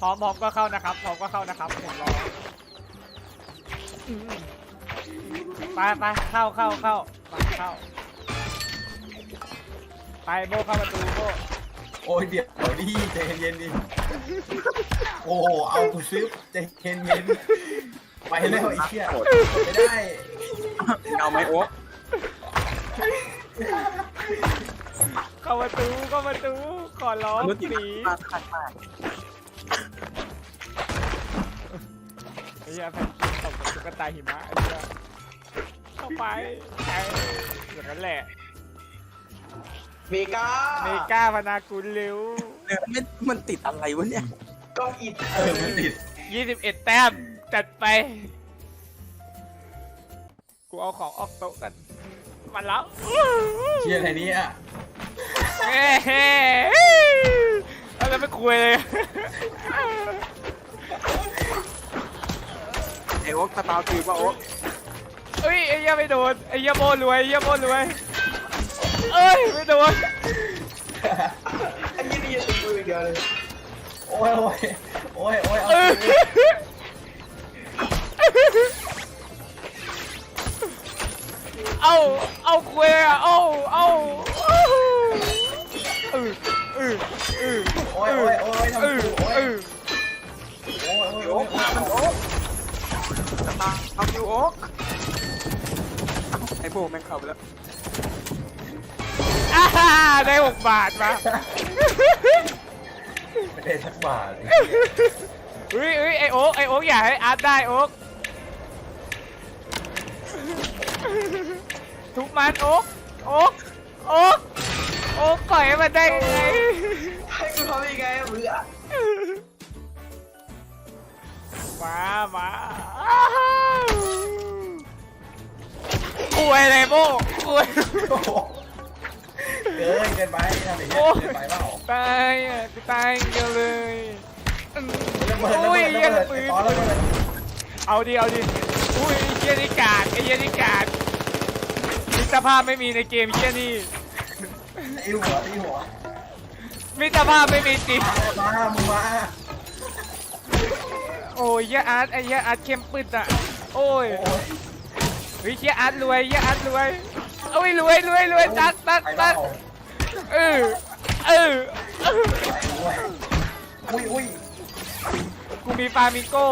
พร้อมพร้อมก็เข้านะครับพร้อมก็เข้านะครับผมรออืมไปไปเข้าเข้าเข้าไปเข้า ไปโบเข้าประตูโบโอ้ยเดี๋ยวดิใจเย็นๆดิโอ้โหเอากูซื้อใจเย็นๆไปแล้วไอ้เชี่ยไม่ได้เอาไหมโอ๊คเข้าประตูเข้าประตูขอร้องมนุษย์หนีมากขัดมาก ไอ้เหี้ยแผ่นตบกับตุ๊กตาหิมะไอ้เหี้ยเข้าไปไอ้อย่างนั้นแหละเมกาเมกาพนากุลเร็วเออมันมันติดอะไรวะเนี่ยกล้องอิดเออมันติด21แต้มจัดไป กูเอาของออกโต๊ะกันมาแล้วเชี่ยอะไรเนี้อะเฮ้เฮ้เอาแล้วไม่คุยเลย ไอโอ๊คสตาร์คือว่าโอ๊คเอ้ยไอ้เหี้ยไม่โดนไอ้เหี้ยโบรวยไอ้เหี้ยโบรวยเอ้ยไม่โดนไอ้ยี่นี่ยังตีกูอย่างเดียวเลยโอ้ยโอ้ยโอ้ยโอ้ยเอเอาอเอาเอาคุยอะเอาเอาเออเออเออโอ้ยโอ้ยโอ้ยทำเอกูอโอ้ยเออโอ้ยโอ้ยโอ๊โอ้คย มันโอ๊คสตาร์เอาอยู่โอ๊คไอโบแม่งเข้าไปแล้วอ่าได้หกบาทมาไม่ได้สักบาทเฮ้ยเฮ้ยไอโอ๊กไอโอ๊กอยากให้อาร์ตได้โอ๊กทุกมันโอ๊กโอ๊กโอ๊กโอ๊กก่อยให้มันได้ยังไงให้กูทำยังไงอะมึงอะ มามาอ้าวยเลยโบอวยเกินเกินไปทำอย่างเงี้ยเกินไปเปล่าตายอะกูตายเดียวเลยอืมระเบิดระอุ้เบิยดระเยเบิดตอนระเบิดเอาดิเอาดิอุ้ยเหี้ยนี่กาดไอเหี้ยนี่กาดมิตรภาพไม่มีในเกมเหี้ยนี่ตีหัวตีหัวมิตรภาพไม่มีจริงมามึงมา โอ้ยเหี้ยอาร์ตไอ้เหี้ยอาร์ตเข้มปืดอะ โอ้ยโอ้ยเฮ้ยเหี้ยอาร์ตรวยเหี้ยอาร์ตรวยโอ้ยรวยรวยรวยตักตักไปตัเปล่ากเออเออเออไปด้วยอุ้ยอุ้ยกูมีฟามิงโก้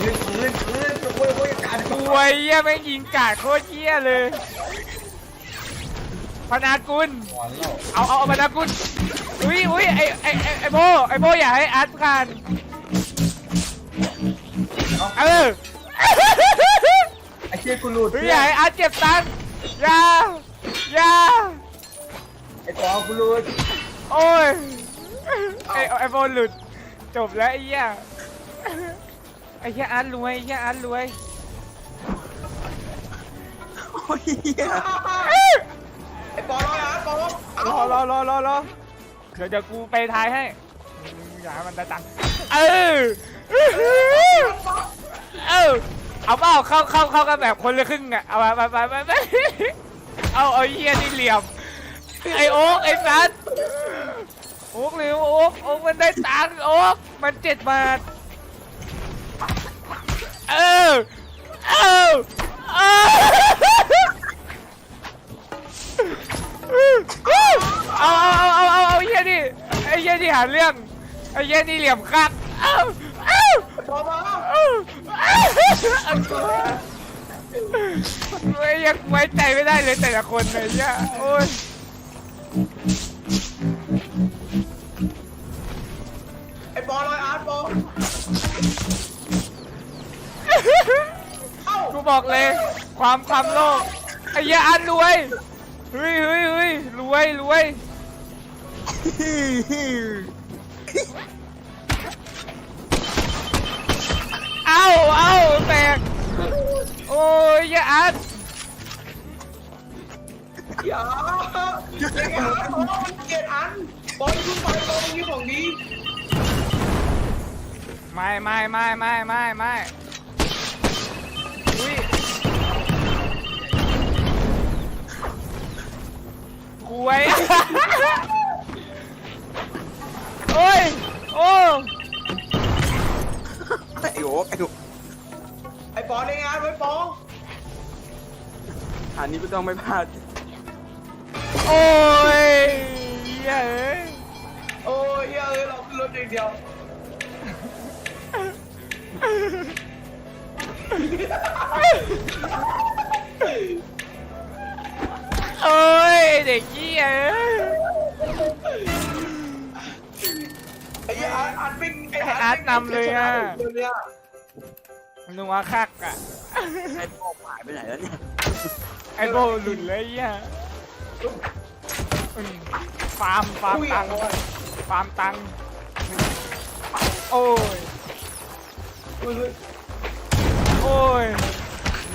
ปืนปืนปืนโอ้ยโอ้ยการรวยเหี้ยแม่งยิงกาดโคตรเหี้ยเลย พนากุลหวานแล้วเอาเอาเอาพนากุลอุ้ยอุ้ยไอไอไอ้ไอโบไอโบอยากให้อาร์ตกันเออไอ้เชี่ยกูหลุดเฮ้ยอยากให้อาร์ตเก็บตังค์อย่าอย่าไอ้ปอกูหลุดโอ้ยไอไอโบหลุดจบแล้วไอ้เหี้ยไอ้เหี้ยอาร์ตรวยไอ้เหี้ยอาร์ตรวย โอ้ยเหี้ยไอ้ ปอรอนะปอรอรอรอรอรอรอเดี๋ยวเดี๋ยวกูไปทายให้อย่าให้มันได้ตังค์เออเออเอาเปล่าเข้าเข้าเข้ากันแบบคนละครึ่งอะเอาไปไปไปไปเอาเอาเหี้ยนี่เหลี่ยมไอโอ๊กไอ้สัสโอ๊กเร็วโอ๊กโอ๊กมันได้ตังค์โอ๊กมันเจ็ดบาทเออเออเออ เอาเอาเอาเอาเอาเอาไอ้เหี้ยนี่ไอ้เหี้ยนี่หาเรื่องไอ้เหี้ยนี่เหลี่ยมคักเอ้าเอ้าปอาเอาเอ้ยยังไว้ใจไม่ได้เลยแต่ละคนเลยเนี่ยโอ้ยไอ้ปอรออาร์ตปอเอ้ากูบอกเลย ความความโลภไอ้เหี้ยอันรวย เฮ้ยเฮ้ยเฮ้ยรวยรวยเอ้าเอ้าแตก โอ้ยอย่าอัดอย่าอย่าไอ้อาร์อมันเกลียดอันปอยิงไปปอยิงของดีไม่ไม่ไม่ไม่ไม่ไม่ กล้วย โอ้ย โอ้ ไอ้โอ๊กไอ้โอ๊กไอ้ปอนในงานไว้ปองอันนี้ก็ต้องไม่พลาด โอ้ยเฮ้ยเอ้ยโอ้ยเฮ้ยเราขึ้นรถอย่างเดียว ยเอ้ยไอ้อาร์ตอาร์ตวิ่งไอ้อาร์ตนำเลยอะเดี๋วเนี้ยนัวคักอะไอ้โป้หายไปไหนแล้วเนี่ยไอโบหลุดเลยเหี้ยอืมฟาร์มฟาร์มตังค์ฟาร์มตังค์โอ้ยอุ้ยโอ้ย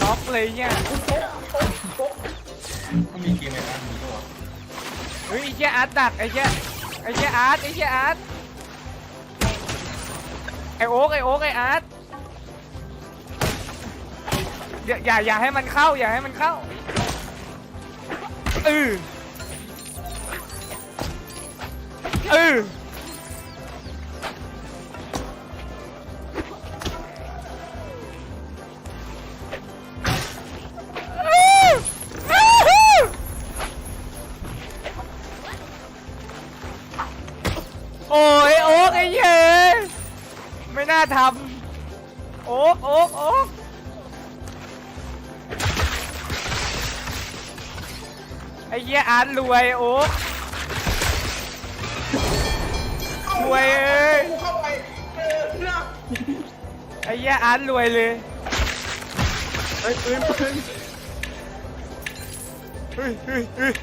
น็อกเลยเนี่ยมันมีเกมอะไรบ้างมีด้วยวะ ฮ้ยไอ้เจ้าอาร์ตดักไอ้เจ้าไอ้เจ้าอาร์ตไอ้เจ้าอาร์ตไอโอ๊กไอโอ๊กไออาร์ตอย่าอย่าอย่าให้มันเข้าอย่าให้มันเข้าเออเออ ทำโอ๊กโอ๊กโอ๊กไอ้เหี้ยอาร์ตรวยโอ๊กรวยเอ้ยเข้าไปเออนะไอ้เหี้ยอาร์ตรวยเลยเฮ้ยปืนปืนเฮ้ยเฮ้ยเฮ้ย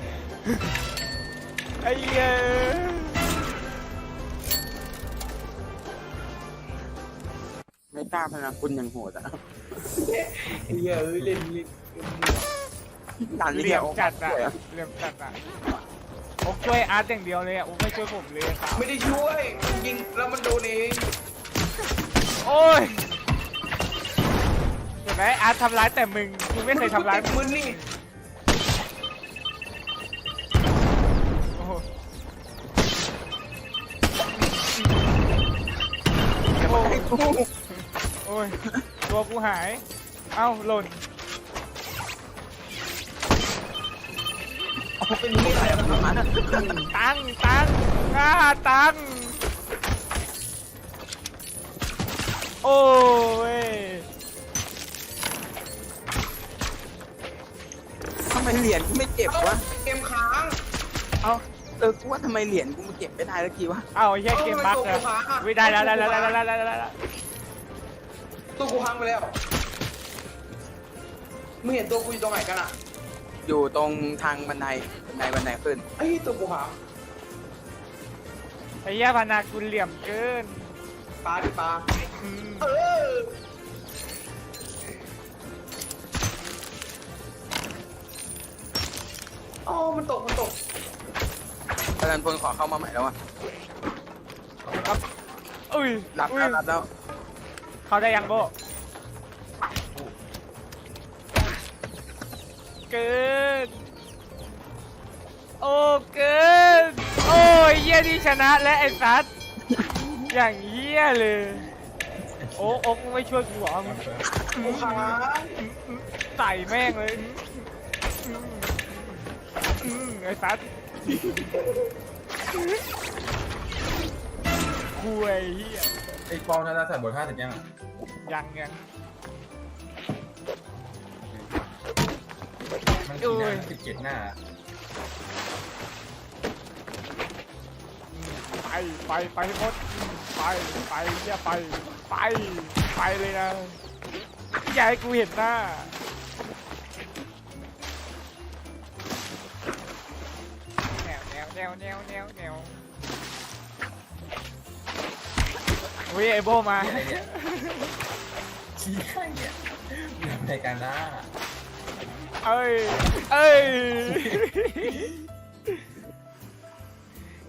ไอ้เหี้ย กล้าพนันคุณยังโหดอะไอ้เหี้ยเอ้ยเล่นเล่นดันเหลี่ยมจัดอะเหลี่ยมจัดอะโอ๊กช่วยอาร์ตอย่างเดียวเลยอะโอ๊กไม่ช่วยผมเลยครับไม่ได้ช่วยยิงแล้วมันโดนเองโอ้ยเห็นไหมอาร์ตทำร้ายแต่มึงมึงไม่เคยทำร้ายติดมึนนี่โอ้โห โอ้ยโอ้ย ตัวกูหาย เอ้าหล่นเป็นที่ไหนอะประมาณนั้นตังตังค่าตัง โอ้ยทำไมเหรียญกูไม่เก็บวะ เกมค้างเอาเออกูว่าทำไมเหรียญกูมาเก็บไม่ได้สักทีวะ เอ้าไอ้เหี้ยเกมบั๊กเลยวิได้แล้วได้แล้วได้แล้วได้แล้วได้แล้ว ตัวกูค้างไปแล้ว มึงเห็นตัวกูอยู่ตรงไหนกันอะอยู่ตรงทางบันไดบันไดบันไดขึ้น ไอ้ยตัวกูค้างไอ้เหี้ยพนาคุณเหลี่ยมเกินปลาดิปลาอืมเอออ๋อมันตก มันตก อาจารย์พลขอเข้ามาใหม่แล้ววะครับอุ้ยรับอุ้ยแล้วรับแล้ว เขาได้ยังโบเกินโอ้เกินโอ้ยเยี่ยนี่ชนะและไอ้สัตว์อย่างเยี่ยเลย โอ้โอ้มึงไม่ช่วยกูเหรอมึงกูค้างใส่แม่งเลยอืมอืมไอ้สัตว์ คุยเฮียไอ้ปองน่าจะใส่บทห้าสิบยังอะยังยังมันกี่หน้าสิบเจ็ดหน้าไปไปไปให้หมดไปไปเฮียไปไปไปเลยนะอย่าให้กูเห็นหน้าแนวแนวแนวแนวแนวแนว อุ้ยไอโบมาอะไรเนี่ยชี้ให้เนี่ยเรื่องในการหน้าเอ้ยเอ้ย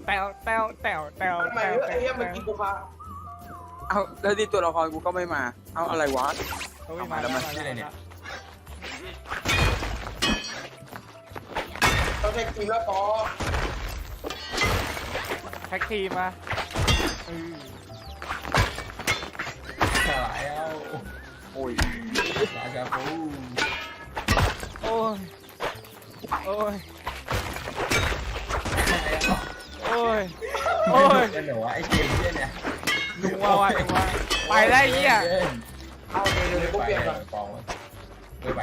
แตวแตวแตวแตวทำไมแตวไอ้เหี้ยเมื่อกี้กูค้าเอาแล้วที่ตัวละครกูก็ไม่มา เอาอะไรวะเฮ้ยมาแล้วมาแล้วมาแล้วเราใช้ทีมแล้วพอแท็กทีมมาเออ โอ้ยลาชาปูโอ้ย โอ้ยไอ้เอาโอ้ย โอ้โอ้ยยกันเหรอวะไอ้เกมเหี้ยเนี่ยหนูว่าว่ะหนูว่าไปได้เหี้ยเอาเดี๋ยวเดี๋ยวกูไปเปลี่ยนก่อนกองไม่ไป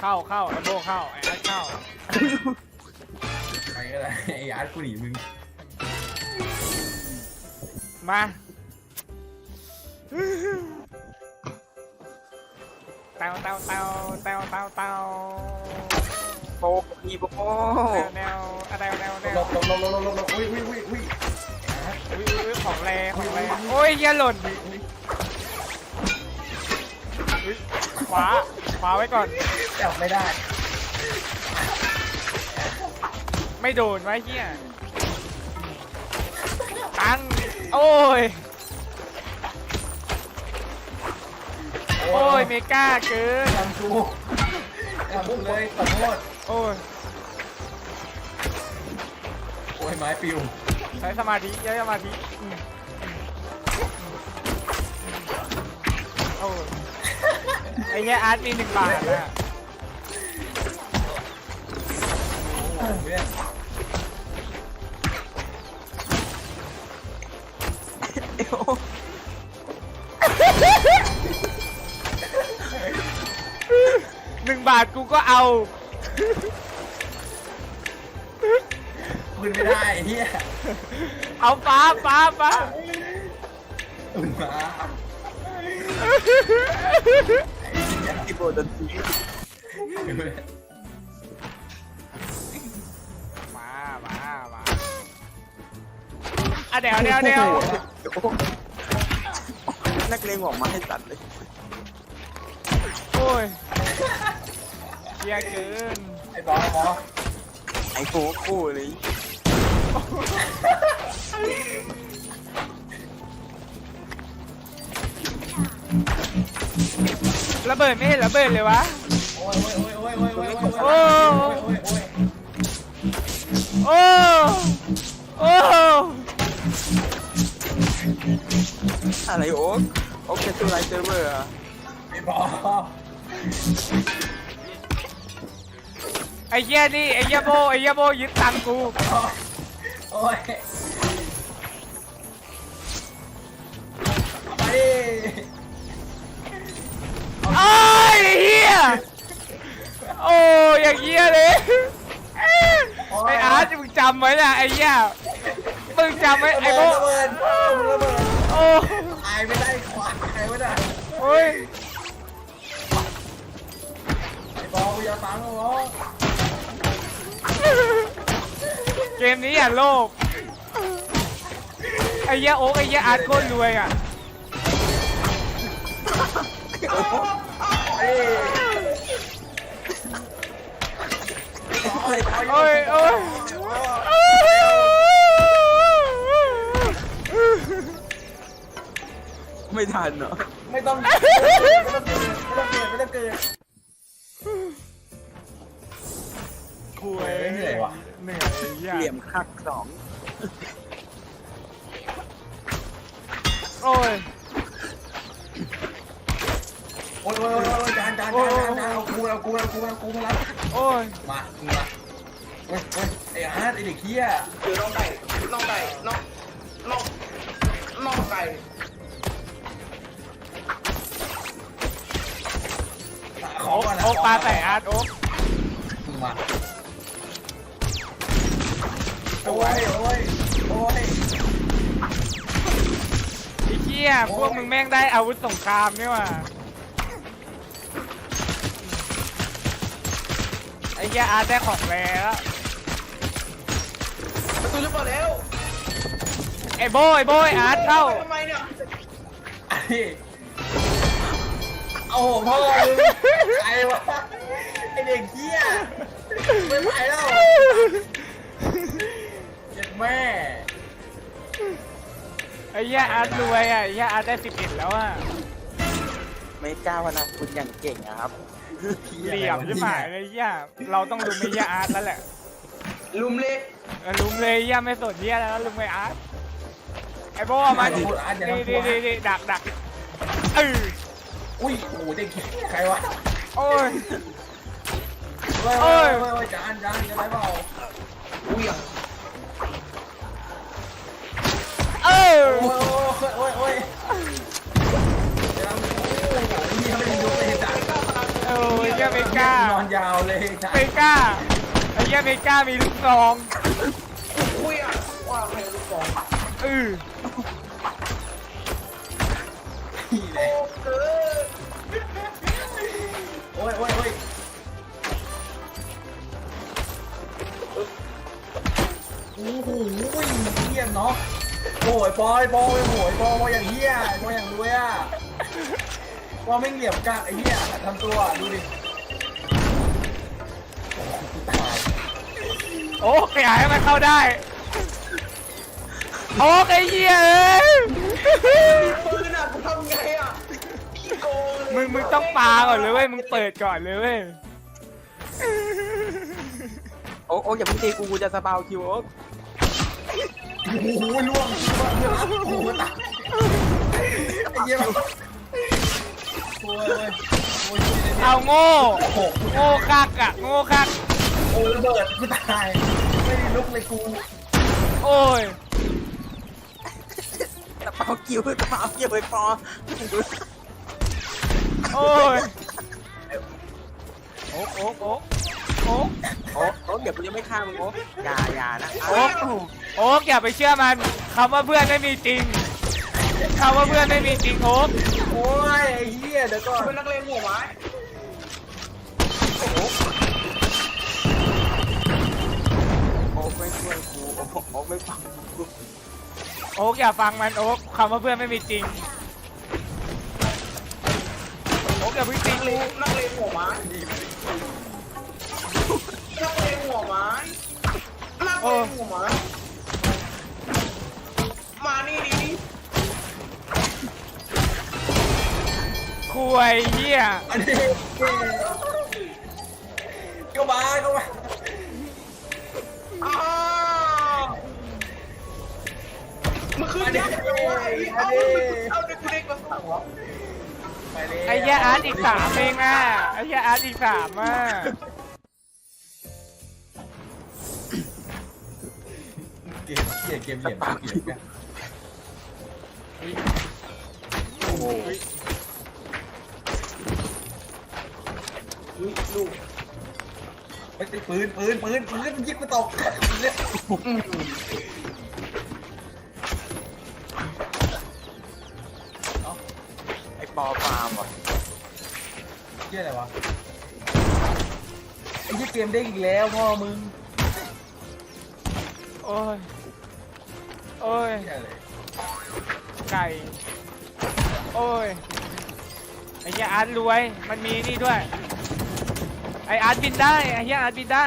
เข้าเข้าไอ้โบเข้าไอ้อาร์ตเข้าไปก็ได้ไอ้อาร์ตกูหนีมึงมา เตาเตาเตาเตาเตาเตาโปกอีโปแนวแนวอะแนวแนวแนลวลบลบลบลบลบลบอุ้ยอุ้ยอุ้ยอุ้ยอุ้ยอุ้ยของแรงของแรงโอ้ยเหี้ยหล่นขวาขวาไว้ก่อนจับไม่ได้ ไม่โดนไว้เหี้ยตังโอ้ย โอ้ยเมกาเกินทำกูทำกูเลยขอโทษโอ้ยโอ้ยไม้ปิวใช้สมาธิใช้สมาธิอืมโอ้ยไอ้เนี้ยอาร์ตมีหนึ่งบาทนะโอ้โหเพื่อ หนึ่งบาทกูก็เอาขึ้นไม่ได้ไอ้เฮียเอาฟ้าฟ้าฟ้าอุ่นมาไอ้เหี้ยอีโปโดนทีมามามาอะเดี๋ยวเดี๋ยวเดี๋ยวนักเลงบอกมาให้ตัดเลยโอ้ย เกียเกินไอ้บอสบอสไอโฟกูเลยระเบิดไม่เห็นระเบิดเลยวะ โอ้ยโอ้ยโอ้ยโอ้ยโอ้ยโอ้ยโอ้ยโอ้ยโอ้ยโอ้โอ้อะไรโอ๊กโอ๊กแคทูไลเซอร์เวอร์อะไอ้บอส ไอ้เหี้ยนี่ไอ้เหี้ยโบไอ้เหี้ยโบยึดตังค์กูโอ้ยไปดิโอ้ยไอ้เหี้ยโอ้ยอย่างเหี้ยเลยไอ้อาร์ตมึงจำไว้นะไอ้เหี้ยมึงจำไว้ไอ้โบระเบิดระเบิดโอ้ตายไม่ได้ควายตายไม่ได้โอ้ย อย่าตังค์บอเกมนี้อย่าโลภไอ้เหี้ยโอ๊กไอ้เหี้ยอาร์ตโคตรรวยอะ โอ้ยโอ้ยไม่ทันเนาะไม่ต้องไม่ต้องเกิดไม่ต้องเกิดไม่ต้องเกิด คุยเหนื่อยว่ะ เหนื่อยไอ้เหี้ยเหลี่ยมคักสองโอ้ย โอ้ยโอ้ยโอ้ยโอ้ยจานจานจานจานจานเอากูเอากูเอากูเอากูมารับโอ้ย มามึงมาเฮ้ยเฮ้ยไอ้อาร์ตไอ้เด็กเหี้ยคือน้องไก่น้องไก่น้องน้องน้องไก่ขอโอ๊กก่อนนะโอ๊กปลาใส่อาร์ตโอ๊กมึงมา โอ้ยโอ้ยโอ้ยไอ้เหี้ยพวกมึงแม่งได้อาวุธสงครามนี่ว่ะไอ้เหี้ยอาร์ตได้ของแรงแล้วประตูจะเปิดแล้วไอ้โบยไอ้โบยอาร์ตเข้าทำไมเนี่ยไอ้โอ้โหพ่อมึงไอ้วะไอ้เด็กเหี้ยไม่ไหวแล้วเจ็บ แม่ ไอ้เหี้ยอาร์ตรวยอะไอ้เหี้ยอาร์ตได้สิบเอ็ดแล้วอะไม่กล้าพนันคุณอย่างเก่งอะครับเหลี่ยมใช่ไหมไอ้เหี้ยเราต้องลุมไอ้เหี้ยอาร์ตแล้วแหละลุมเล็กเออลุมเลยไอ้เหี้ยไม่สนเหี้ยแล้วลุมไอ้อาร์ตไอ้โบเอามาดิดีดีดีดีดักดักเอออุ้ยโอ้โหเด็กเหี้ยใครวะโอ้ย เฮ้ยโอ้เฮ้ยยเฮ้ยเฮ้ยจานจานจะไรเปล่าอุ้ย โอ้ยโอ้ยโอ้ยโอ้ยจานโอ้โหนี่เขาไม่ได้ยกเลยจาเมกล้านอนยาวเลยจานไม่กล้าไอ้เหี้ยเมกล้ามีลูกซองอุ้ยอะว่าใครลูกสองเออนี่แหละ โอ้ยปอยปอยโอ้ยปอยปอยอย่างเหี้ยปอยอย่างรวยอะปอยไม่เหลี่ยมกะไอ้เหี้ยทำตัวดูดิตายโอ้ขยายให้มันเข้าได้ โอ้ไอ้เหี้ยเอ้ยปืนอะกูทำไงอะขี้โกงเลยมึงมึงต้องปาก่อนเลยเว้ย มึงเปิดก่อนเลยเว้ย โอ๊กโอ๊กอย่าเพิ่งตีกูกูจะสปาวคิวโอ๊ก โอ้โหล่วงโอ้โหตายไอ้เหี้ยโอ้ยโอ้ยเอาโง่โอ้โหโง่คักอะโง่คักโอ้ยระเบิดกูตายไม่ได้ลุกเลยกูโอ้ยสปาวคิวสปาวคิวไปปอโอ้ยโอ๊กโอ๊กโอ๊ก โอ๊กโอ๊กโอ๊กเดี๋ยวกูจะไม่ฆ่ามึงโอ๊กอย่าอย่านะโอ๊กโอ๊กอย่าไปเชื่อมันคำว่าเพื่อนไม่มีจริงคำว่าเพื่อนไม่มีจริงโอ๊กโอ้ยไอ้เหี้ยเดี๋ยวก่อนเป็นนักเลงหัวไม้โอ๊กไม่ช่วยกูโอ๊กโอ๊กไม่ฟังกูโอ๊กอย่าฟังมันโอ๊กคำว่าเพื่อนไม่มีจริงโอ๊กอย่าเพึ่งจริงนักเลรู้งนักเลงหัวไม้นักเลงหัว ไม้นักเลงหัวไม้มานี่ดินี่คุยเหี้ยอันนี้เข้ามาเข้ามาอ้าวมันคือยักษ์เลยเอาเอาเด็กกูเด็กมาสั่งวะไปเลยไอ้เหี้ยอาร์ตอีกสามเองอะไอ้เหี้ยอาร์ตอีกสามอะ เกมเกมเกมเหลี่ยมเกมเนี่ยโอ้โหอุ้ยลูกไอ้ปืนปืนปืนปืนยิงกูตกเนี่ยไอ้ปอฟาร์มว่ะเหี้ยอะไรวะไอ้เหี้ยเกมได้อีกแล้วพ่อมึง โอ้ย โอ้ยเหี้ยอะไรไก่ โอ้ย ไอ้เหี้ยอาร์ตรวย มันมีนี่ด้วย ไอ้อาร์ตบินได้ ไอ้เหี้ยอาร์ตบินได้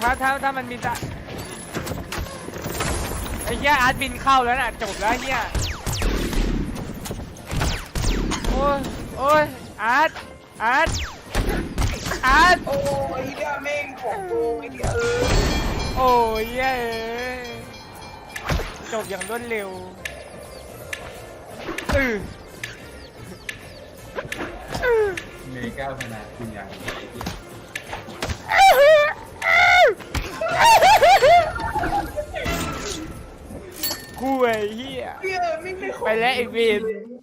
ถ้าถ้าถ้ามันบินได้ไอ้เหี้ยอาร์ตบินเข้าแล้วน่ะจบแล้วไอ้เหี้ยโอ้ย โอ้ย อาร์ต อาร์ต อาร์ต โอ้ยเหี้ยแม่งของโกงไอ้เหี้ยเออ โอ้ยเย้ จบอย่างรวดเร็วอือเมกาพนาคุณยังกูไอ้เหี้ยเหี้ยไม่งได้ของไปแล้วไอ้เวรเลย